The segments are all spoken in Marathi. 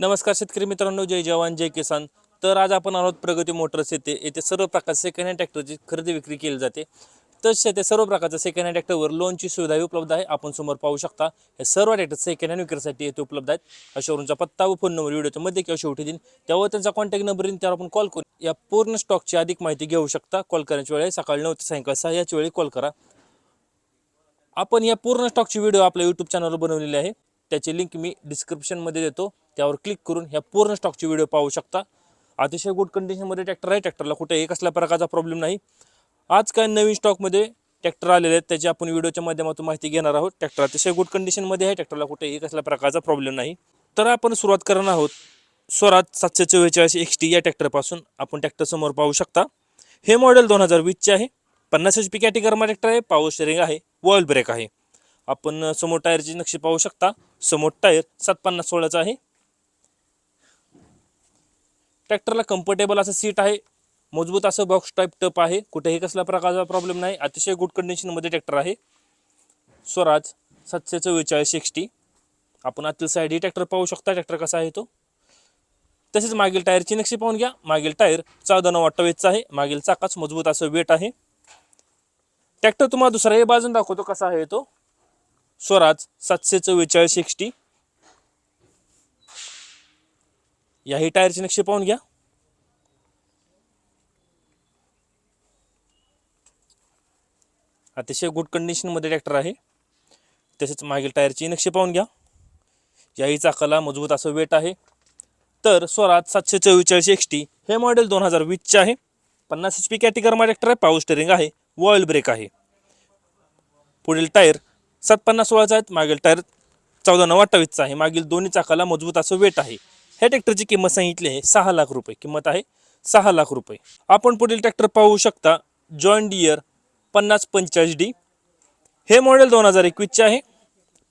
नमस्कार शेतकरी मित्रांनो जय जवान जय किसान. तर आज आपण आहोत प्रगती मोटर्स येथे येथे सर्व प्रकारचे सेकंड हँड ट्रॅक्टरची खरेदी विक्री केली जाते. तसेच येथे सर्व प्रकारच्या सेकंड हँड ट्रॅक्टरवर लोनची सुविधाही उपलब्ध आहे. आपण समोर पाहू शकता हे सर्व ट्रॅक्टर सेकंड हँड विक्रीसाठी येथे उपलब्ध आहेत. अशावरूनचा पत्ता व फोन नंबर व्हिडिओच्या मध्ये किंवा शेवटी देईन. त्यावर त्यांचा कॉन्टॅक्ट नंबर येईल त्यावर आपण कॉल करू. या पूर्ण स्टॉकची अधिक माहिती घेऊ शकता. कॉल करण्याची वेळ आहे सकाळी नऊ ते सायंकाळी सहा याच वेळी कॉल करा. आपण या पूर्ण स्टॉकची व्हिडिओ आपल्या यूट्यूब चॅनलवर बनवलेली आहे. त्याची लिंक मी डिस्क्रिप्शनमध्ये देतो. त्यावर क्लिक करून ह्या पूर्ण स्टॉकची व्हिडिओ पाहू शकता. अतिशय गुड कंडिशनमध्ये ट्रॅक्टर आहे. ट्रॅक्टरला कुठे एक असल्या प्रकारचा प्रॉब्लेम नाही. आज काय नवीन स्टॉकमध्ये ट्रॅक्टर आलेले आहेत त्याची आपण व्हिडिओच्या माध्यमातून माहिती घेणार आहोत. ट्रॅक्टर अतिशय गुड कंडिशनमध्ये आहे. ट्रॅक्टरला कुठे एक असल्या प्रकारचा प्रॉब्लेम नाही. तर आपण सुरुवात करणार आहोत. स्वराज सातशे चव्वेचाळीस एक्स टी या ट्रॅक्टरपासून आपण ट्रॅक्टर समोर पाहू शकता. हे मॉडेल दोन हजार वीसचे आहे. पन्नास एच पी कॅटेगरमा ट्रॅक्टर आहे. पावर स्टेरिंग आहे. वॉल ब्रेक आहे. आपण समोर टायरची नक्षी पाहू शकता. समोर टायर सात पन्नास सोळाचा आहे. ट्रॅक्टरला कम्फर्टेबल असं सीट आहे मजबूत असं बॉक्स टाईप टप आहे कुठेही कसल्या प्रकारचा प्रॉब्लेम नाही अतिशय गुड कंडिशनमध्ये ट्रॅक्टर आहे. स्वराज सातशे चव्वेचाळीस एक्सटी आपण आतील साईड ही ट्रॅक्टर पाहू शकता ट्रॅक्टर कसा आहे तो. तसेच मागील टायरची नक्षी पाहून घ्या. मागील टायर चौदा नऊ अठ्ठावीसचा आहे. मागील चाकाच मजबूत असं वेट आहे. ट्रॅक्टर तुम्हाला दुसऱ्याही बाजून दाखवतो कसा आहे तो. स्वराज सातशे चव्वेचाळीस एक्सटी याही टायरची नक्षी पाहून घ्या. अतिशय गुड कंडिशनमध्ये ट्रॅक्टर आहे. तसेच मागील टायरची नक्षी पाहून घ्या. याही चाकाला मजबूत असं वेट आहे. तर स्वराज सातशे चव्वेचाळीस एक्सटी हे मॉडेल दोन हजार वीसचे आहे. पन्नास एच पी कॅटेगरमा ट्रॅक्टर आहे. पॉवर स्टेरिंग आहे. वॉईल ब्रेक आहे. पुढील टायर सात पन्नास सोळाचा आहेत मागील टायर चौदा नऊ अठ्ठावीसचा आहे. मागील दोन्ही चाकाला मजबूत असं वेट आहे. ह्या ट्रॅक्टरची किंमत सांगितली आहे सहा लाख रुपये. किंमत आहे सहा लाख रुपये. आपण पुढील ट्रॅक्टर पाहू शकता जॉन डियर पन्नास पंचाळीस डी हे मॉडेल दोन हजार एकवीसचे आहे.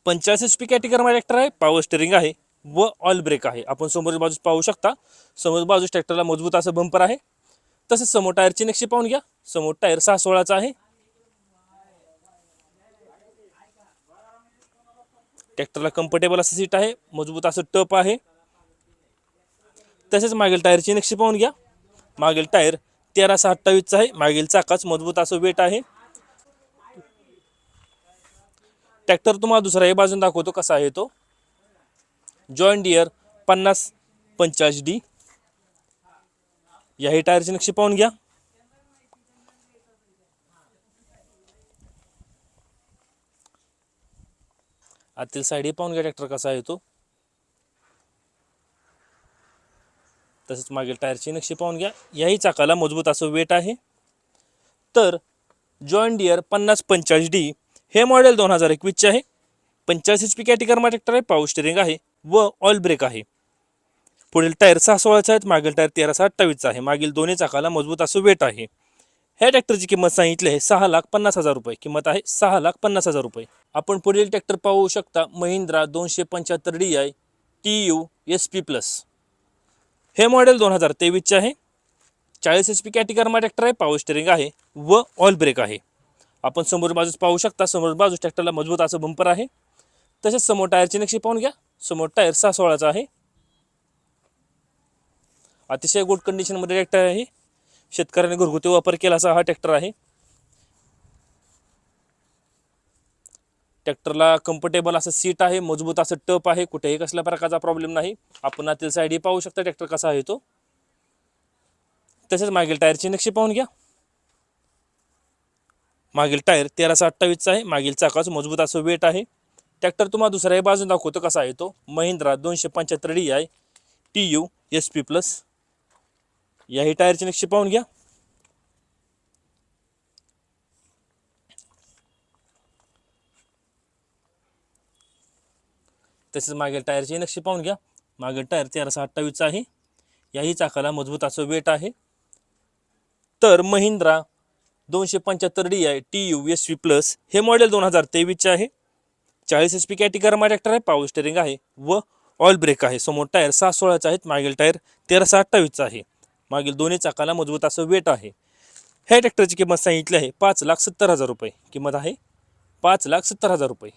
पंचाळीस एच पी कॅटेगरीमध्ये ट्रॅक्टर आहे पॉवर स्टेरिंग आहे व ऑल ब्रेक आहे. आपण समोर बाजूस पाहू शकता समोर बाजूस ट्रॅक्टरला मजबूत असं बंपर आहे. तसेच समोर टायरची नक्षी पाहून घ्या. समोर टायर सहा सोळाचा आहे. ट्रॅक्टरला कम्फर्टेबल असं सीट आहे मजबूत असं टप आहे. तसेच मागील टायरची नक्षी पाहून घ्या. मागील टायर तेरा सहा अठ्ठावीसचा आहे मागील चाकाच मजबूत असं वेट आहे. ट्रॅक्टर तुम्हाला दुसऱ्याही बाजून दाखवतो कसा आहे तो. जॉईंट डियर पन्नास पंचाळीस डी याही टायरची नक्षी पाहून घ्या. आतील साईड पाहून घ्या ट्रॅक्टर कसा आहे तो. तसेच मागील टायरची नक्षी पाहून घ्या. याही चाकाला मजबूत असं वेट आहे. तर जॉईन डियर पन्नास पंचाळीस डी हे मॉडेल दोन हजार एकवीसचे आहे. पंचाळीस एच पी कॅटेगरमा ट्रॅक्टर आहे पॉवर स्टेरिंग आहे व ऑइल ब्रेक आहे. पुढील टायर सहा सोळाचा आहेत मागील टायर तेरा अठ्ठावीसचा आहे. मागील दोन्ही चाकाला मजबूत असं वेट आहे. ह्या ट्रॅक्टरची किंमत सांगितली आहे सहा लाख पन्नास हजार रुपये. किंमत आहे सहा लाख पन्नास हजार रुपये. आपण पुढील ट्रॅक्टर पाहू शकता महिंद्रा दोनशे पंच्याहत्तर D I T U S P plus हे मॉडेल दोन हजार तेवीसचे आहे. चाळीस एच पी कॅटेगरमा ट्रॅक्टर आहे पावर स्टेरिंग आहे व ऑल ब्रेक आहे. आपण समोर बाजूस पाहू शकता समोर बाजूस ट्रॅक्टरला मजबूत असं बंपर आहे. तसेच समोर टायरची नक्षी पाहून घ्या. समोर टायर सहा सोळाचा आहे. अतिशय गुड कंडिशनमध्ये ट्रॅक्टर आहे. शेतकऱ्याने घरगुती वापर केला असा हा ट्रॅक्टर आहे. ट्रॅक्टरला कम्फर्टेबल असं सीट आहे मजबूत असं टप आहे कुठेही कसल्या प्रकारचा प्रॉब्लेम नाही. आपण आतील साईडही पाहू शकता ट्रॅक्टर कसा आहे तो. तसेच मागील टायरची नक्षी पाहून घ्या. मागील टायर तेराशे अठ्ठावीसचा आहे मागील चाकाच मजबूत असं वेट आहे. ट्रॅक्टर तुम्हाला दुसऱ्याही बाजून दाखवतो कसा आहे तो. महिंद्रा दोनशे पंच्याहत्तर D I T U S P plus याही टायरची नक्षी पाहून घ्या. तसेच मागील टायरची नक्षी पाहून घ्या. मागील टायर तेराशे अठ्ठावीसचा आहे. याही चाकाला मजबूत असं वेट आहे. तर महिंद्रा दोनशे पंच्याहत्तर D I T U S V plus हे मॉडेल दोन हजार तेवीसचे आहे. चाळीस एच पी कॅटेगरमा ट्रॅक्टर आहे पावर स्टेरिंग आहे व ऑइल ब्रेक आहे. समोर टायर सहा सोळाचा आहेत मागील टायर तेराशे अठ्ठावीसचा आहे. मागील दोन्ही चाकाला मजबूत असं वेट आहे. ह्या ट्रॅक्टरची किंमत सांगितली आहे पाच लाख सत्तर हजार रुपये. किंमत आहे पाच लाख सत्तर हजार रुपये.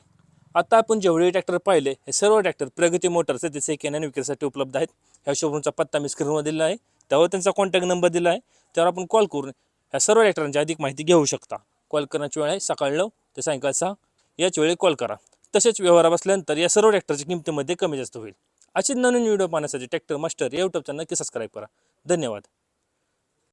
आता आपण जेवढे ट्रॅक्टर पाहिले हे सर्व ट्रॅक्टर प्रगती मोटर्स येथे सेकंड हँड विक्रीसाठी उपलब्ध आहेत. ह्या शोरूमचा पत्ता मी स्क्रीनवर दिला आहे. त्यावर त्यांचा कॉन्टॅक्ट नंबर दिला आहे. त्यावर आपण कॉल करून ह्या सर्व ट्रॅक्टरांची अधिक माहिती घेऊ शकता. कॉल करण्याची वेळ आहे सकाळी नऊ ते सायंकाळ सहा. याच वेळी कॉल करा. तसेच व्यवहार बसल्यानंतर या सर्व ट्रॅक्टरच्या किमतीमध्ये कमी जास्त होईल. अशीच नवीन व्हिडिओ पाहण्यासाठी ट्रॅक्टर मास्टर या यूट्यूब चॅनल नक्की सबस्क्राईब करा. धन्यवाद.